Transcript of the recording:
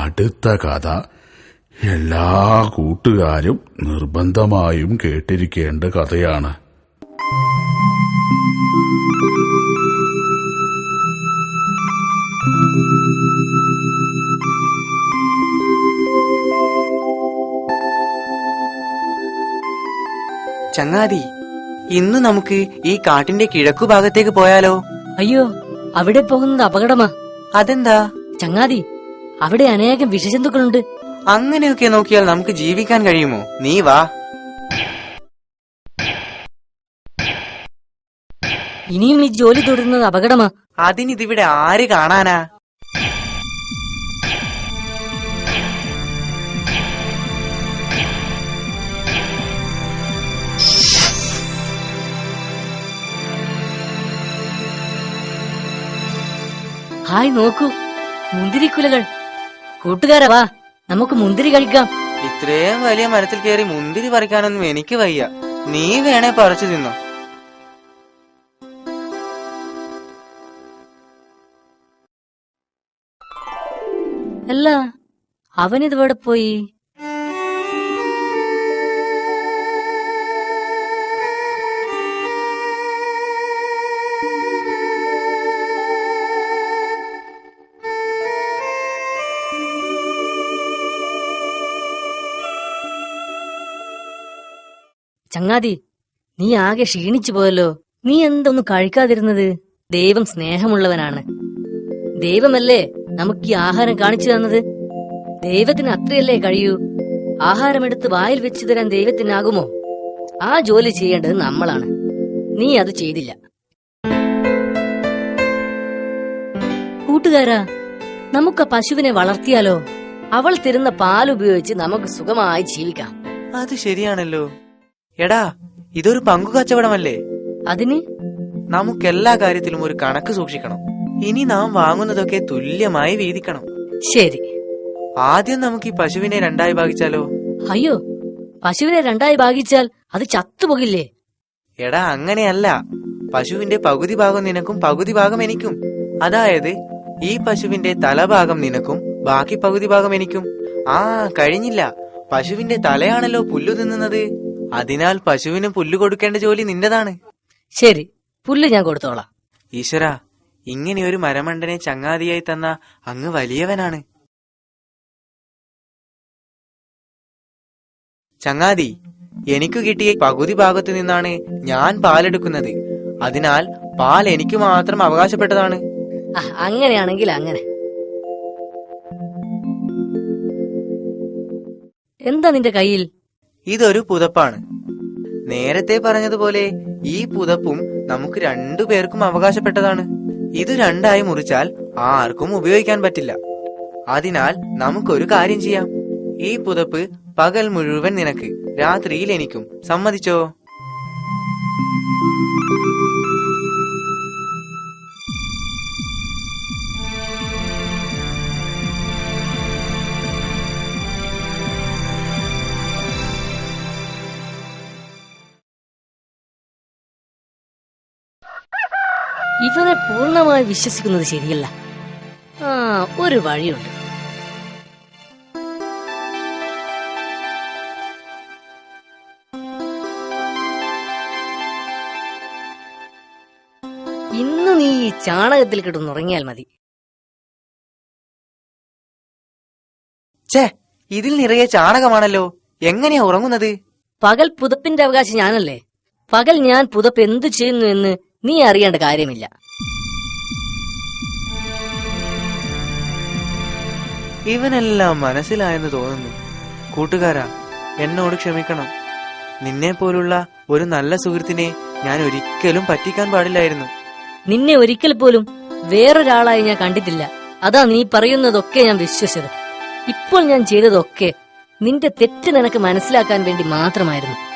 അടുത്ത കഥ. എല്ലാ കൂട്ടുകാരും നിർബന്ധമായും കേട്ടിരിക്കേണ്ട കഥയാണ്. ചങ്ങാതി ഇന്ന് നമുക്ക് ഈ കാട്ടിന്റെ കിഴക്കു ഭാഗത്തേക്ക് പോയാലോ? അയ്യോ അവിടെ പോകുന്നത് അപകടമാ. അതെന്താ? ചങ്ങാതി അവിടെ അനേകം വിഷജന്തുക്കളുണ്ട്. അങ്ങനെയൊക്കെ നോക്കിയാൽ നമുക്ക് ജീവിക്കാൻ കഴിയുമോ? നീ വാ. ഇനിയും ഈ ജോലി തുടരുന്നത് അപകടമാ. അതിനിതിവിടെ ആര് കാണാനാ? ഹായ് നോക്കൂ. മുന്തിരിക്കുലകൾ. കൂട്ടുകാരാ വാ. നമുക്ക് മുന്തിരി കഴിക്കാം. ഇത്രയും വലിയ മരത്തിൽ കയറി മുന്തിരി പറിക്കാനൊന്നും എനിക്ക് വയ്യ. നീ വേണേ പറിച്ചു തിന്നോ. അല്ല അവനിതുവിടെ പോയി ചങ്ങാതി നീ ആകെ ക്ഷീണിച്ചു പോയല്ലോ. നീ എന്തൊന്നും കഴിക്കാതിരുന്നത്? ദൈവം സ്നേഹമുള്ളവനാണ്. ദൈവമല്ലേ നമുക്ക് ഈ ആഹാരം കാണിച്ചു തന്നത്? ദൈവത്തിന് അത്രയല്ലേ കഴിയൂ? ആഹാരമെടുത്ത് വായിൽ വെച്ചു തരാൻ ദൈവത്തിനാകുമോ? ആ ജോലി ചെയ്യേണ്ടത് നമ്മളാണ്. നീ അത് ചെയ്തില്ല. കൂട്ടുകാരാ നമുക്ക് പശുവിനെ വളർത്തിയാലോ? അവൾ തരുന്ന പാൽ ഉപയോഗിച്ച് നമുക്ക് സുഖമായി ജീവിക്കാം. അത് ശരിയാണല്ലോ. എടാ ഇതൊരു പങ്കു കച്ചവടമല്ലേ അതിന്? നമുക്ക് എല്ലാ കാര്യത്തിലും ഒരു കണക്ക് സൂക്ഷിക്കണം. ഇനി നാം വാങ്ങുന്നതൊക്കെ തുല്യമായി വീതിക്കണം. ശരി. ആദ്യം നമുക്ക് ഈ പശുവിനെ രണ്ടായി ഭാഗിച്ചാലോ? അയ്യോ പശുവിനെ രണ്ടായി ഭാഗിച്ചാൽ അത് ചത്തുപോകില്ലേ? എടാ അങ്ങനെയല്ല. പശുവിന്റെ പകുതി ഭാഗം നിനക്കും പകുതി ഭാഗം എനിക്കും. അതായത് ഈ പശുവിന്റെ തലഭാഗം നിനക്കും ബാക്കി പകുതി ഭാഗം എനിക്കും. ആ കഴിഞ്ഞില്ല. പശുവിന്റെ തലയാണല്ലോ പുല്ലു തിന്നുന്നത്. അതിനാൽ പശുവിന് പുല്ല് കൊടുക്കേണ്ട ജോലി നിന്റേതാണ്. ശരി പുല്ല് ഞാൻ കൊടുത്തോളാം. ഈശ്വര ഇങ്ങനെ ഒരു മരമണ്ടനെ ചങ്ങാതിയായി തന്ന അങ്ങ് വലിയവനാണ്. ചങ്ങാതി എനിക്ക് കിട്ടിയ പകുതി ഭാഗത്തു നിന്നാണ് ഞാൻ പാലെടുക്കുന്നത്. അതിനാൽ പാൽ എനിക്ക് മാത്രം അവകാശപ്പെട്ടതാണ്. ആ, അങ്ങനെയാണെങ്കിൽ അങ്ങനെ. എന്താ നിന്റെ കയ്യിൽ? ഇതൊരു പുതപ്പാണ്. നേരത്തെ പറഞ്ഞതുപോലെ ഈ പുതപ്പും നമുക്ക് രണ്ടു പേർക്കും അവകാശപ്പെട്ടതാണ്. ഇത് രണ്ടായി മുറിച്ചാൽ ആർക്കും ഉപയോഗിക്കാൻ പറ്റില്ല. അതിനാൽ നമുക്കൊരു കാര്യം ചെയ്യാം. ഈ പുതപ്പ് പകൽ മുഴുവൻ നിനക്ക് രാത്രിയിൽ എനിക്കും. സമ്മതിച്ചോ? ഇവനെ പൂർണമായി വിശ്വസിക്കുന്നത് ശരിയല്ല. ആ ഒരു വഴിയുണ്ട്. ഇന്ന് നീ ഈ ചാണകത്തിൽ കിടന്നുറങ്ങിയാൽ മതി. ചേ ഇതിൽ നിറയെ ചാണകമാണല്ലോ. എങ്ങനെയാ ഉറങ്ങുന്നത്? പകൽ പുതപ്പിന്റെ അവകാശം ഞാനല്ലേ? പകൽ ഞാൻ പുതപ്പ് എന്തു ചെയ്യുന്നു എന്ന് നീ അറിയേണ്ട കാര്യമില്ല. ഇവനെല്ലാം മനസ്സിലായെന്ന് തോന്നുന്നു. കൂട്ടുകാരാ എന്നോട് ക്ഷമിക്കണം. നിന്നെ പോലുള്ള ഒരു നല്ല സുഹൃത്തിനെ ഞാൻ ഒരിക്കലും പറ്റിക്കാൻ പാടില്ലായിരുന്നു. നിന്നെ ഒരിക്കൽ പോലും വേറൊരാളായി ഞാൻ കണ്ടിട്ടില്ല. അതാ നീ പറയുന്നതൊക്കെ ഞാൻ വിശ്വസിച്ചത്. ഇപ്പോൾ ഞാൻ ചെയ്തതൊക്കെ നിന്റെ തെറ്റ് നിനക്ക് മനസ്സിലാക്കാൻ വേണ്ടി മാത്രമായിരുന്നു.